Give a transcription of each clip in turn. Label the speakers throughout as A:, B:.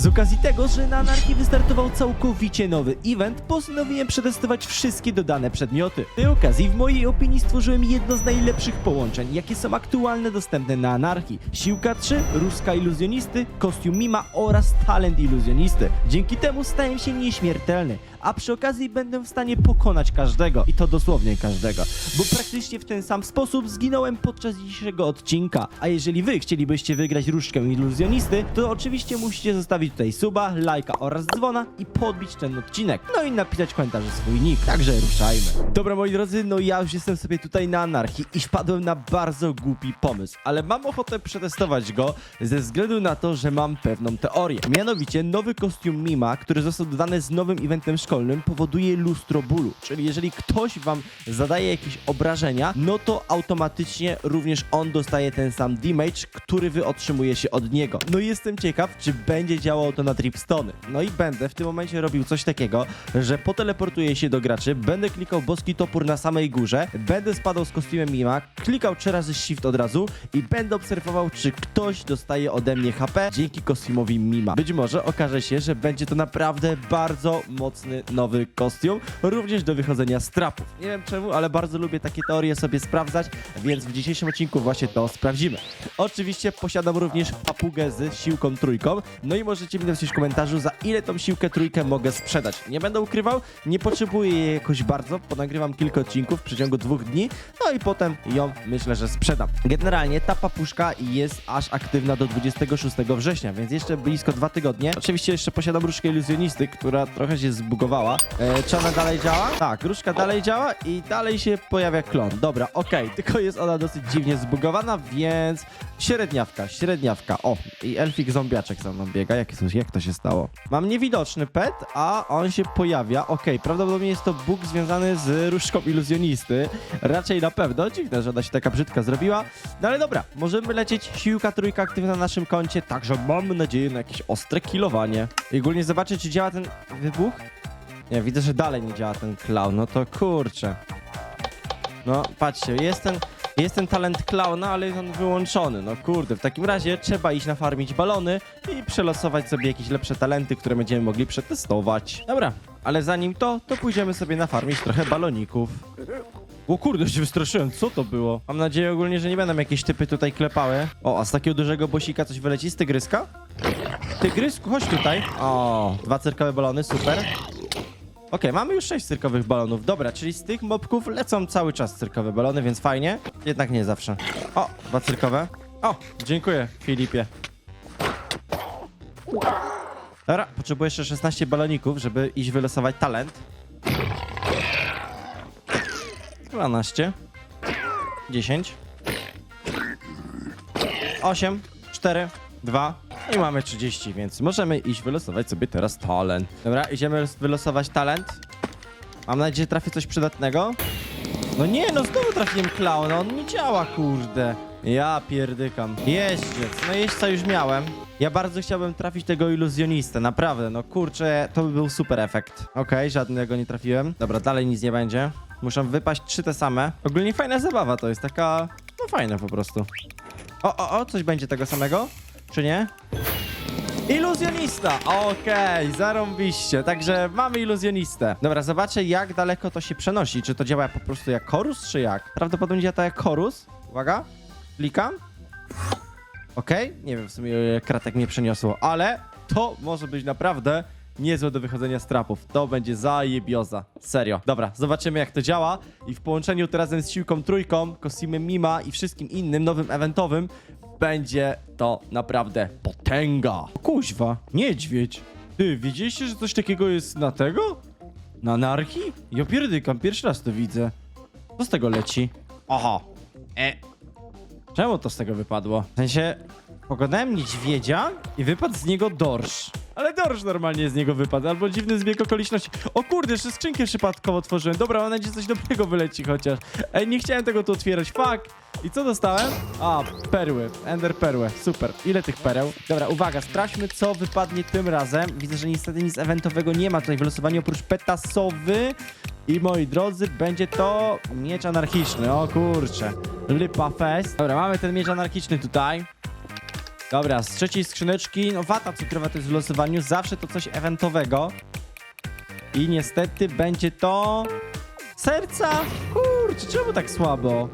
A: Z okazji tego, że na Anarchii wystartował całkowicie nowy event, postanowiłem przetestować wszystkie dodane przedmioty. W tej okazji, w mojej opinii, stworzyłem jedno z najlepszych połączeń, jakie są aktualne dostępne na Anarchii. Siłka 3, Ruska Iluzjonisty, kostium Mima oraz talent Iluzjonisty. Dzięki temu stałem się nieśmiertelny, a przy okazji będę w stanie pokonać każdego, i to dosłownie każdego, bo praktycznie w ten sam sposób zginąłem podczas dzisiejszego odcinka. A jeżeli wy chcielibyście wygrać różdżkę iluzjonisty, to oczywiście musicie zostawić tutaj suba, lajka oraz dzwona i podbić ten odcinek. No i napisać w komentarzu swój nick. Także ruszajmy. Dobra moi drodzy, no ja już jestem sobie tutaj na anarchii i wpadłem na bardzo głupi pomysł, ale mam ochotę przetestować go ze względu na to, że mam pewną teorię. Mianowicie nowy kostium Mima, który został dodany z nowym eventem szkolnym, powoduje lustro bólu. Czyli jeżeli ktoś wam zadaje jakieś obrażenia, no to automatycznie również on dostaje ten sam damage, który wy otrzymujecie od niego. No jestem ciekaw, czy będzie działało to na Tripstony. No i będę w tym momencie robił coś takiego, że poteleportuję się do graczy, będę klikał boski topór na samej górze, będę spadał z kostiumem Mima, klikał trzy razy shift od razu i będę obserwował, czy ktoś dostaje ode mnie HP dzięki kostiumowi Mima. Być może okaże się, że będzie to naprawdę bardzo mocny nowy kostium, również do wychodzenia z trapów. Nie wiem czemu, ale bardzo lubię takie teorie sobie sprawdzać, więc w dzisiejszym odcinku właśnie to sprawdzimy. Oczywiście posiadam również papugę z siłką trójką, no i możecie mi napisać w komentarzu, za ile tą siłkę trójkę mogę sprzedać. Nie będę ukrywał, nie potrzebuję jej jakoś bardzo, bo nagrywam kilka odcinków w przeciągu dwóch dni, no i potem ją myślę, że sprzedam. Generalnie ta papuszka jest aż aktywna do 26 września, więc jeszcze blisko dwa tygodnie. Oczywiście jeszcze posiadam różkę iluzjonisty, która trochę się zbugowała. E, czy ona dalej działa? Tak, różka dalej działa i dalej się pojawia klon. Dobra, okej, tylko jest ona dosyć dziwnie zbugowana, więc średniawka, średniawka. O, i elfik zombiaczek za mną biega. Jak, jak to się stało? Mam niewidoczny pet, a on się pojawia. Okej, prawdopodobnie jest to bóg związany z różką iluzjonisty. Raczej na pewno. Dziwne, że ona się taka brzydka zrobiła. No ale dobra, możemy lecieć. Siłka trójka aktywna na naszym koncie, także mam nadzieję na jakieś ostre kilowanie. I ogólnie zobaczę, czy działa ten wybuch. Nie, widzę, że dalej nie działa ten clown. No to kurczę. No, patrzcie, jest ten, jest ten talent klauna, ale jest on wyłączony. No kurde, w takim razie trzeba iść nafarmić balony i przelosować sobie jakieś lepsze talenty, które będziemy mogli przetestować. Dobra, ale zanim to, to pójdziemy sobie nafarmić trochę baloników. O kurde, się wystraszyłem, co to było? Mam nadzieję ogólnie, że nie będą jakieś typy tutaj klepały. O, a z takiego dużego bosika coś wyleci z tygryska? Tygrysku, chodź tutaj. O, dwa cyrkowe balony, super. Okej, mamy już sześć cyrkowych balonów. Dobra, czyli z tych mobków lecą cały czas cyrkowe balony, więc fajnie. Jednak nie zawsze. O, dwa cyrkowe. O, dziękuję, Filipie. Dobra, potrzebuję jeszcze 16 baloników, żeby iść wylosować talent. 12 10 8 4 2 i mamy 30, więc możemy iść wylosować sobie teraz talent. Dobra, idziemy wylosować talent. Mam nadzieję, że trafię coś przydatnego. No nie, no znowu trafiłem klauna, on nie działa, kurde. Ja pierdykam. Jeździec, no jeźdźca już miałem. Ja bardzo chciałbym trafić tego iluzjonistę, naprawdę, no kurczę, to by był super efekt. Okej, żadnego nie trafiłem. Dobra, dalej nic nie będzie. Muszą wypaść trzy te same. Ogólnie fajna zabawa to jest, taka, no fajna po prostu. O, o, o, coś będzie tego samego? Czy nie? Iluzjonista! Okej, zarąbiście. Także mamy iluzjonistę. Dobra, zobaczę jak daleko to się przenosi. Czy to działa po prostu jak chorus, czy jak? Prawdopodobnie działa to jak chorus. Uwaga. Klikam. Okej, nie wiem w sumie ile kratek mnie przeniosło, ale to może być naprawdę niezłe do wychodzenia z trapów. To będzie zajebioza. Serio. Dobra, zobaczymy jak to działa i w połączeniu to razem z siłką trójką, kostiumem Mima i wszystkim innym nowym eventowym będzie to naprawdę potęga. Kuźwa, niedźwiedź. Ty, widzieliście, że coś takiego jest na tego? Na anarchii? Ja pierdykam, pierwszy raz to widzę. Co z tego leci? Aha. E. Czemu to z tego wypadło? W sensie, pogadałem niedźwiedzia i wypadł z niego dorsz. Dorsz normalnie z niego wypadł, albo dziwny zbieg okoliczności. O kurde, jeszcze skrzynkę przypadkowo otworzyłem. Dobra, mam nadzieję, coś dobrego wyleci chociaż. Ej, nie chciałem tego tu otwierać, fuck! I co dostałem? A, perły, ender perły, super. Ile tych pereł? Dobra, uwaga, sprawdźmy co wypadnie tym razem. Widzę, że niestety nic eventowego nie ma tutaj w losowaniu oprócz petasowy. I moi drodzy, będzie to miecz anarchiczny. O kurcze. Lipa fest. Dobra, mamy ten miecz anarchiczny tutaj. Dobra, z trzeciej skrzyneczki, no wata cukrowa to jest w losowaniu, zawsze to coś eventowego. I niestety będzie to... Serca! Kurczę, czemu tak słabo?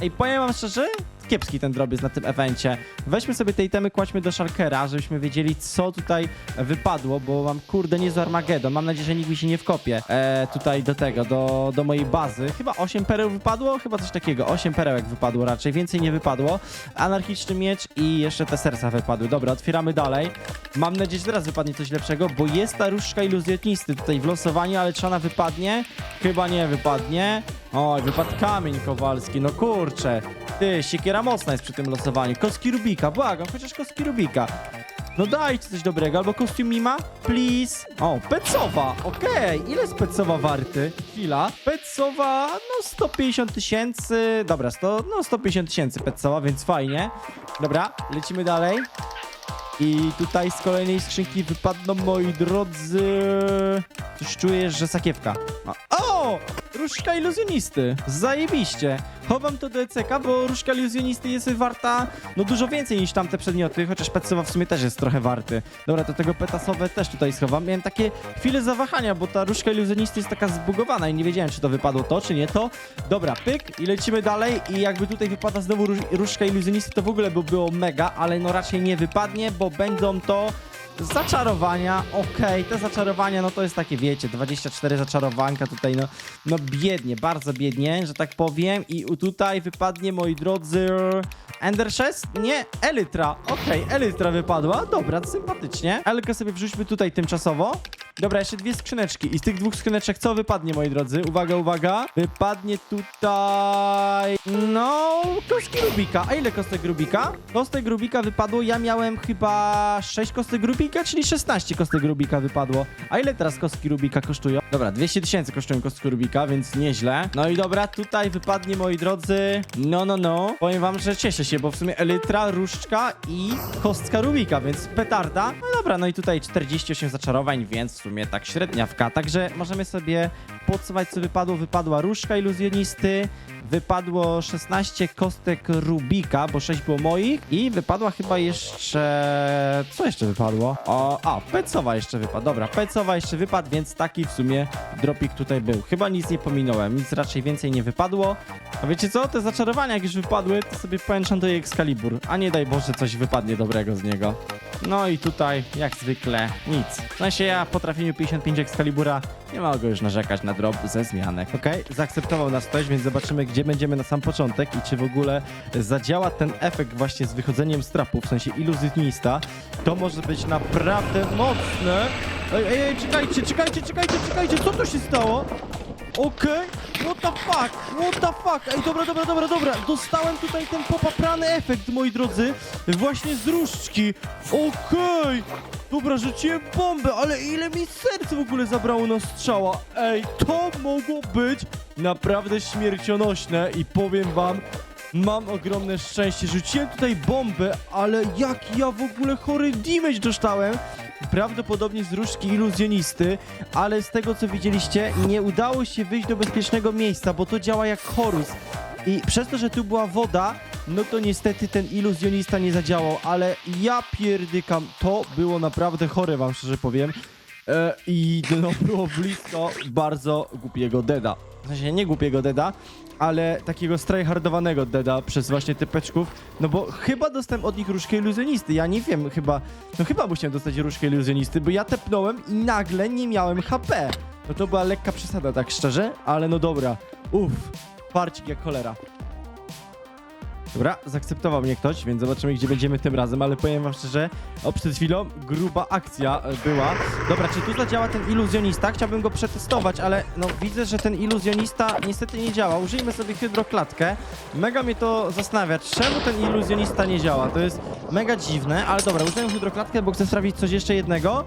A: Ej, powiem wam szczerze, kiepski ten drobiec na tym evencie. Weźmy sobie te itemy, kładźmy do Shulkera, żebyśmy wiedzieli, co tutaj wypadło, bo mam, kurde, niezły Armagedon. Mam nadzieję, że nikt mi się nie wkopie e, tutaj do tego, do, do mojej bazy. Chyba 8 pereł wypadło? Chyba coś takiego. 8 perełek wypadło raczej, więcej nie wypadło. Anarchiczny miecz i jeszcze te serca wypadły. Dobra, otwieramy dalej. Mam nadzieję, że teraz wypadnie coś lepszego, bo jest ta różdżka iluzjonisty tutaj w losowaniu, ale czy ona wypadnie? Chyba nie wypadnie. Oj, wypadł kamień kowalski, no kurczę. Ty, siekiera mocna jest przy tym losowaniu. Kostki Rubika, błagam, chociaż kostki Rubika. No dajcie coś dobrego, albo kostium Mima, please. O, Pecowa, okej. Ile jest Pecowa warty? Chwila. Pecowa, no 150 tysięcy. Dobra, 100, no 150 tysięcy Pecowa, więc fajnie. Dobra, lecimy dalej. I tutaj z kolejnej skrzynki wypadną, moi drodzy... Coś czuję, że sakiewka. A- O! Różdżka iluzjonisty. Zajebiście. Chowam to do ECK, bo różdżka iluzjonisty jest warta no dużo więcej niż tamte przedmioty, chociaż petsowa w sumie też jest trochę warty. Dobra, to tego petasowe też tutaj schowam. Miałem takie chwile zawahania, bo ta różdżka iluzjonisty jest taka zbugowana i nie wiedziałem, czy to wypadło to, czy nie to. Dobra, pyk i lecimy dalej i jakby tutaj wypada znowu róż, różdżka iluzjonisty, to w ogóle by było mega, ale no raczej nie wypadnie, bo będą to zaczarowania, okej, te zaczarowania, no to jest takie, wiecie, 24 zaczarowanka tutaj, no, no biednie, bardzo biednie, że tak powiem. I tutaj wypadnie, moi drodzy, Ender Chest? Nie, Elytra, okej, Elytra wypadła, dobra, sympatycznie, Elkę sobie wrzućmy tutaj tymczasowo, dobra, jeszcze dwie skrzyneczki i z tych dwóch skrzyneczek co wypadnie, moi drodzy, uwaga, uwaga, wypadnie tutaj, no, kostki Rubika, a ile kostek Rubika? Kostek Rubika wypadło, ja miałem chyba 6 kostek Rubika, czyli 16 kostek Rubika wypadło. A ile teraz kostki Rubika kosztują? Dobra, 200 tysięcy kosztują kostki Rubika, więc nieźle. No i dobra, tutaj wypadnie, moi drodzy, no, no, no. Powiem wam, że cieszę się, bo w sumie Elytra, Różdżka i kostka Rubika, więc petarda. No dobra, no i tutaj 48 zaczarowań, więc sumie tak średniawka. Także możemy sobie podsuwać, co wypadło. Wypadła Różdżka Iluzjonisty, wypadło 16 kostek Rubika, bo 6 było moich i wypadła chyba jeszcze... Co jeszcze wypadło? O, a, Pecowa jeszcze wypadł. Dobra, Pecowa jeszcze wypadł, więc taki w sumie dropik tutaj był. Chyba nic nie pominąłem, nic raczej więcej nie wypadło. A wiecie co? Te zaczarowania jak już wypadły, to sobie poenchantuję Excalibur, a nie daj Boże coś wypadnie dobrego z niego. No i tutaj, jak zwykle, nic. W sensie ja po trafieniu 55 Excalibura nie mogę już narzekać na drop ze zmianek. Okej, zaakceptował nas ktoś, więc zobaczymy, gdzie będziemy na sam początek i czy w ogóle zadziała ten efekt właśnie z wychodzeniem z trapu, w sensie iluzjonista. To może być naprawdę mocne. Ej, ej, ej, czekajcie, czekajcie, czekajcie, czekajcie, co tu się stało? Okej, what the fuck, what the fuck, ej, dobra, dobra, dobra, dobra, dostałem tutaj ten popaprany efekt, moi drodzy, właśnie z różdżki, okej, dobra, rzuciłem bombę, ale ile mi serc w ogóle zabrało na strzała, ej, to mogło być naprawdę śmiercionośne i powiem wam, Mam ogromne szczęście, rzuciłem tutaj bombę, ale jak ja w ogóle chory damage dostałem. Prawdopodobnie z różdżki iluzjonisty, ale z tego co widzieliście, nie udało się wyjść do bezpiecznego miejsca, bo to działa jak chorus. I przez to, że tu była woda, no to niestety ten iluzjonista nie zadziałał, ale ja pierdykam, to było naprawdę chore, wam szczerze powiem. E, I no było blisko bardzo głupiego deda. W sensie nie głupiego deda, ale takiego strajhardowanego deda przez właśnie typeczków, no bo chyba dostałem od nich różkę iluzjonisty, ja nie wiem, chyba, no chyba musiałem dostać różkę iluzjonisty, bo ja tepnąłem i nagle nie miałem HP. No to była lekka przesada, tak szczerze, ale no dobra, uff, parcik jak cholera. Dobra, zaakceptował mnie ktoś, więc zobaczymy, gdzie będziemy tym razem, ale powiem wam szczerze, o przed chwilą gruba akcja e, była. Dobra, czy tu zadziała ten iluzjonista? Chciałbym go przetestować, ale no widzę, że ten iluzjonista niestety nie działa. Użyjmy sobie hydroklatkę. Mega mnie to zastanawia, czemu ten iluzjonista nie działa. To jest mega dziwne, ale dobra, użyjmy hydroklatkę, bo chcę sprawdzić coś jeszcze jednego.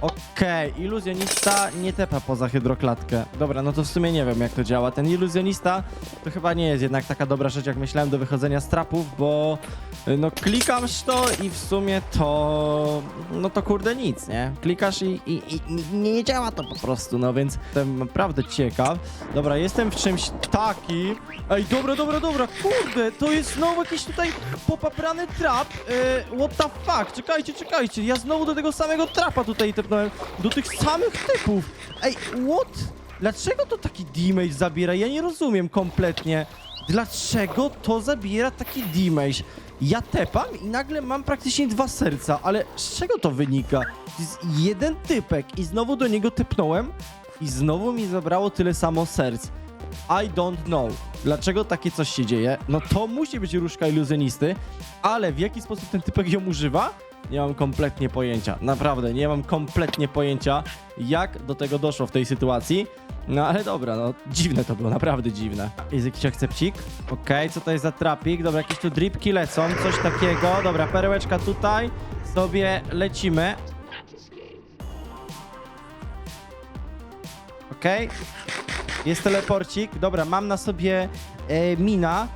A: Okej, iluzjonista nie tepa poza hydroklatkę. Dobra, no to w sumie nie wiem jak to działa. Ten iluzjonista to chyba nie jest jednak taka dobra rzecz jak myślałem do wychodzenia z trapów, bo y, no klikasz to i w sumie to no to kurde nic, nie? Klikasz i, i, i nie, działa to po prostu, no więc jestem naprawdę ciekaw. Dobra, jestem w czymś takim. Ej, dobra, dobra, dobra, kurde, to jest znowu jakiś tutaj popaprany trap. Y, what the fuck? Czekajcie, czekajcie, ja znowu do tego samego trapa tutaj tepnąłem. Do tych samych typów. Ej, what? Dlaczego to taki damage zabiera? Ja nie rozumiem kompletnie. Dlaczego to zabiera taki damage? Ja tepam i nagle mam praktycznie dwa serca, ale z czego to wynika? To jest jeden typek i znowu do niego tepnąłem i znowu mi zabrało tyle samo serc. I don't know. Dlaczego takie coś się dzieje? No to musi być różka iluzjonisty, ale w jaki sposób ten typek ją używa? Nie mam kompletnie pojęcia. Naprawdę, nie mam kompletnie pojęcia, jak do tego doszło w tej sytuacji. No ale dobra, no dziwne to było, naprawdę dziwne. Jest jakiś akcepcik? Okej, co to jest za trapik? Dobra, jakieś tu dripki lecą, coś takiego. Dobra, perełeczka tutaj. Sobie lecimy. Okej. Jest teleporcik. Dobra, mam na sobie e, mina.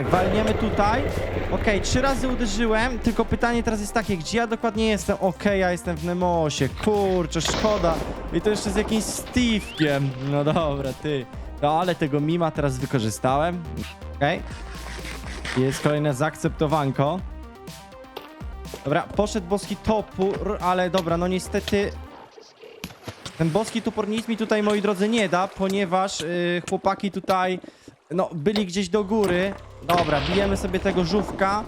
A: Walniemy tutaj. Okej, trzy razy uderzyłem, tylko pytanie teraz jest takie, gdzie ja dokładnie jestem? Okej, ja jestem w Nemosie. Kurczę, szkoda. I to jeszcze z jakimś Steve'kiem. No dobra, ty. No ale tego mima teraz wykorzystałem. Okej. Jest kolejne zaakceptowanko. Dobra, poszedł boski topór, ale dobra, no niestety ten boski topór nic mi tutaj, moi drodzy, nie da, ponieważ yy, chłopaki tutaj, no, byli gdzieś do góry. Dobra, bijemy sobie tego żółwka.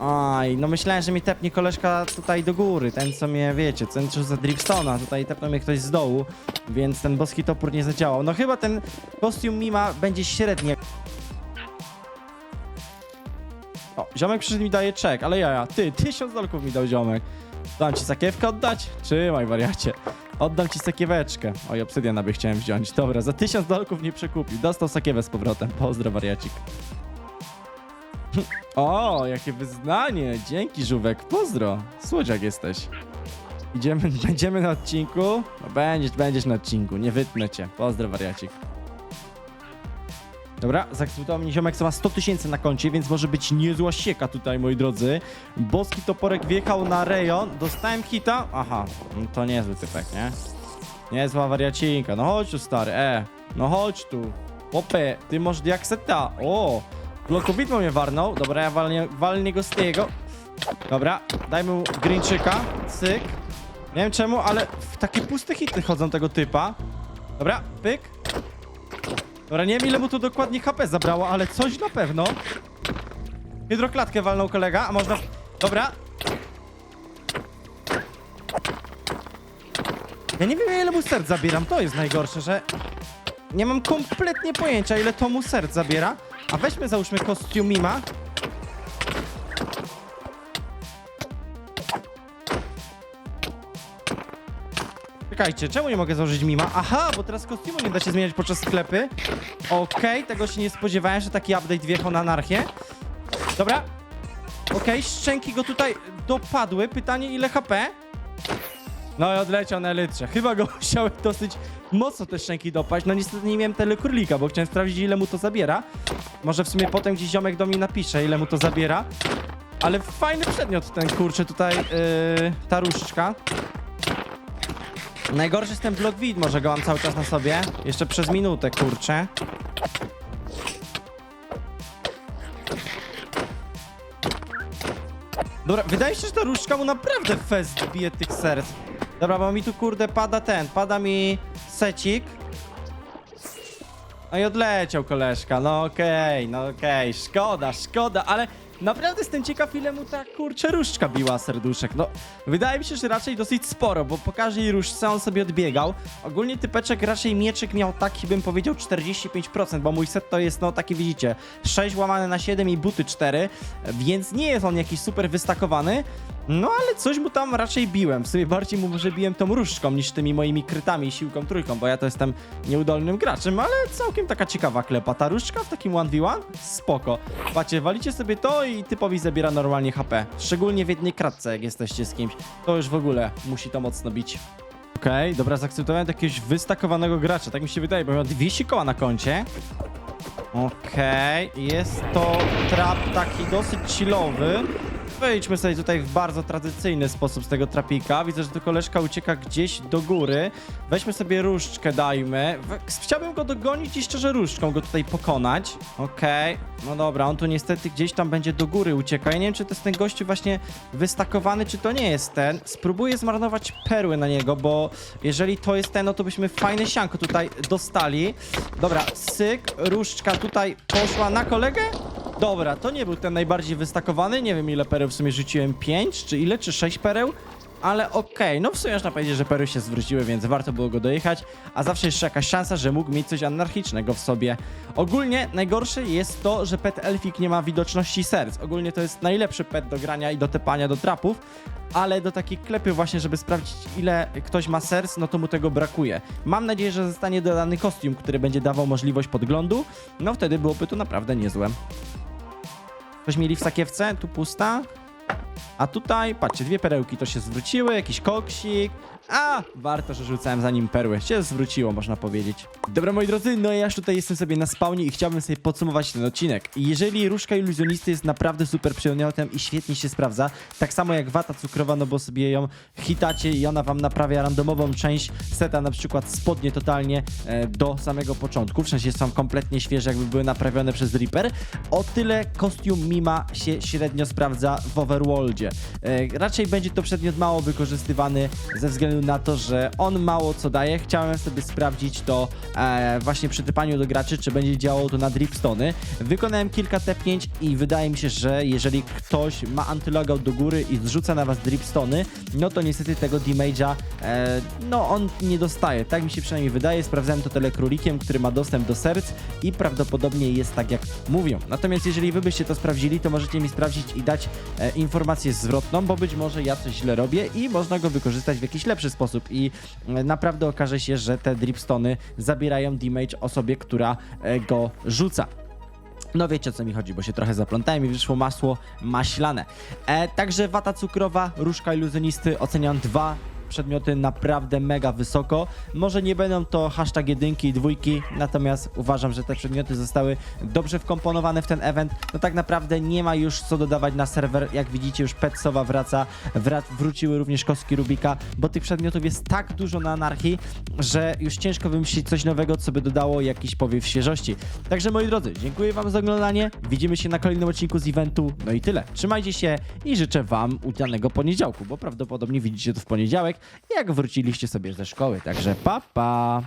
A: Aj, no myślałem, że mi tepnie koleżka tutaj do góry, ten co mnie, wiecie, ten co za Dripstona, tutaj tepnął mnie ktoś z dołu, więc ten boski topór nie zadziałał. No chyba ten kostium Mima będzie średni. O, ziomek przyszedł mi daje czek, ale ja, ja, ty, tysiąc dolków mi dał ziomek. Dam ci sakiewkę oddać? Trzymaj, wariacie. Oddam ci sakieweczkę. Oj, obsydiana by chciałem wziąć. Dobra, za tysiąc dolków nie przekupił. Dostał sakiewę z powrotem. Pozdro, wariacik. O, jakie wyznanie. Dzięki, żółwek. Pozdro. Słodziak jesteś. Idziemy, będziemy na odcinku? No będziesz, będziesz na odcinku. Nie wytnę cię. Pozdro, wariacik. Dobra, zaakceptował mnie ziomek, co ma 100 tysięcy na koncie, więc może być niezła sieka tutaj, moi drodzy. Boski toporek wjechał na rejon, dostałem hita. Aha, no to niezły typek, nie? Niezła wariacinka. No chodź tu, stary, e. No chodź tu. Popę, ty masz diakseta. O, blokowidło mnie warnął. Dobra, ja walnie, walnie go z tego. Dobra, daj mu greenczyka. Cyk. Nie wiem czemu, ale w takie puste hity chodzą tego typa. Dobra, pyk. Dobra, nie wiem ile mu to dokładnie HP zabrało, ale coś na pewno. Hydroklatkę walnął kolega, a można... Dobra. Ja nie wiem ile mu serc zabieram, to jest najgorsze, że... Nie mam kompletnie pojęcia ile to mu serc zabiera. A weźmy załóżmy kostium Mima. Czekajcie, czemu nie mogę założyć mima? Aha, bo teraz kostiumu nie da się zmieniać podczas sklepy. Okej, tego się nie spodziewałem, że taki update wjechał na anarchię. Dobra. Okej, szczęki go tutaj dopadły. Pytanie, ile HP? No i odleciał na elytrze. Chyba go musiały dosyć mocno te szczęki dopaść. No niestety nie miałem telekrólika, bo chciałem sprawdzić, ile mu to zabiera. Może w sumie potem gdzieś ziomek do mnie napisze, ile mu to zabiera. Ale fajny przedmiot ten, kurczę, tutaj yy, ta różdżka. Najgorszy jest ten blok widmo, że go mam cały czas na sobie. Jeszcze przez minutę, kurczę. Dobra, wydaje się, że ta różdżka mu naprawdę fest bije tych serc. Dobra, bo mi tu kurde pada ten, pada mi secik. No i odleciał koleżka, no okej, no okej, szkoda, szkoda, ale naprawdę jestem ciekaw ile mu ta kurczę różdżka biła serduszek, no wydaje mi się, że raczej dosyć sporo, bo po każdej różdżce on sobie odbiegał, ogólnie typeczek raczej mieczyk miał taki bym powiedział 45%, bo mój set to jest no taki widzicie, 6 łamane na 7 i buty 4, więc nie jest on jakiś super wystakowany, No ale coś mu tam raczej biłem. W sumie bardziej mu może biłem tą różdżką niż tymi moimi krytami i siłką trójką, bo ja to jestem nieudolnym graczem, ale całkiem taka ciekawa klepa. Ta różdżka w takim 1v1? Spoko. Patrzcie, walicie sobie to i typowi zabiera normalnie HP. Szczególnie w jednej kratce, jak jesteście z kimś. To już w ogóle musi to mocno bić. Okej, dobra, zaakceptowałem jakiegoś wystakowanego gracza, tak mi się wydaje, bo miał 200 koła na koncie. Okej, jest to trap taki dosyć chillowy. Wejdźmy sobie tutaj w bardzo tradycyjny sposób z tego trapika. Widzę, że to koleżka ucieka gdzieś do góry. Weźmy sobie różdżkę, dajmy. Chciałbym go dogonić i szczerze różdżką go tutaj pokonać. Okej, no dobra, on tu niestety gdzieś tam będzie do góry ucieka. Ja nie wiem, czy to jest ten gościu właśnie wystakowany, czy to nie jest ten. Spróbuję zmarnować perły na niego, bo jeżeli to jest ten, no to byśmy fajne sianko tutaj dostali. Dobra, syk, różdżka tutaj poszła na kolegę. Dobra, to nie był ten najbardziej wystakowany. Nie wiem ile pereł w sumie rzuciłem. 5 czy ile? Czy 6 pereł? Ale okej, no w sumie można powiedzieć, że perły się zwróciły, więc warto było go dojechać, a zawsze jeszcze jakaś szansa, że mógł mieć coś anarchicznego w sobie. Ogólnie najgorsze jest to, że pet Elfik nie ma widoczności serc. Ogólnie to jest najlepszy pet do grania i do tepania do trapów, ale do takiej klepy właśnie, żeby sprawdzić ile ktoś ma serc, no to mu tego brakuje. Mam nadzieję, że zostanie dodany kostium, który będzie dawał możliwość podglądu, no wtedy byłoby to naprawdę niezłe. Coś mieli w sakiewce? Tu pusta. A tutaj, patrzcie, dwie perełki to się zwróciły, jakiś koksik. A, warto, że rzucałem za nim perły. Się zwróciło, można powiedzieć. Dobra, moi drodzy, no ja już tutaj jestem sobie na spawnie i chciałbym sobie podsumować ten odcinek. Jeżeli różka iluzjonisty jest naprawdę super przedmiotem i świetnie się sprawdza, tak samo jak wata cukrowa, no bo sobie ją hitacie i ona wam naprawia randomową część seta, na przykład spodnie totalnie e, do samego początku, w sensie są kompletnie świeże, jakby były naprawione przez Reaper. O tyle kostium Mima się średnio sprawdza w Overworldzie. E, raczej będzie to przedmiot mało wykorzystywany ze względu na to, że on mało co daje. Chciałem sobie sprawdzić to e, właśnie przy typaniu do graczy, czy będzie działało to na dripstony. Wykonałem kilka tepnięć i wydaje mi się, że jeżeli ktoś ma antylogout do góry i zrzuca na was dripstony, no to niestety tego damage'a, e, no on nie dostaje. Tak mi się przynajmniej wydaje. Sprawdzałem to telekrólikiem, który ma dostęp do serc i prawdopodobnie jest tak jak mówią. Natomiast jeżeli wy byście to sprawdzili, to możecie mi sprawdzić i dać e, informację zwrotną, bo być może ja coś źle robię i można go wykorzystać w jakiś lepszy sposób i e, naprawdę okaże się, że te dripstony zabierają damage osobie, która e, go rzuca. No wiecie o co mi chodzi, bo się trochę zaplątałem i wyszło masło maślane. E, także wata cukrowa, różka iluzjonisty oceniam dwa przedmioty naprawdę mega wysoko. Może nie będą to hashtag jedynki i dwójki, natomiast uważam, że te przedmioty zostały dobrze wkomponowane w ten event. No tak naprawdę nie ma już co dodawać na serwer. Jak widzicie już Petsowa wraca, wrac wróciły również kostki Rubika, bo tych przedmiotów jest tak dużo na anarchii, że już ciężko wymyślić coś nowego, co by dodało jakiś powiew świeżości. Także moi drodzy, dziękuję wam za oglądanie. Widzimy się na kolejnym odcinku z eventu. No i tyle. Trzymajcie się i życzę wam udanego poniedziałku, bo prawdopodobnie widzicie to w poniedziałek, jak wróciliście sobie ze szkoły. Także pa pa!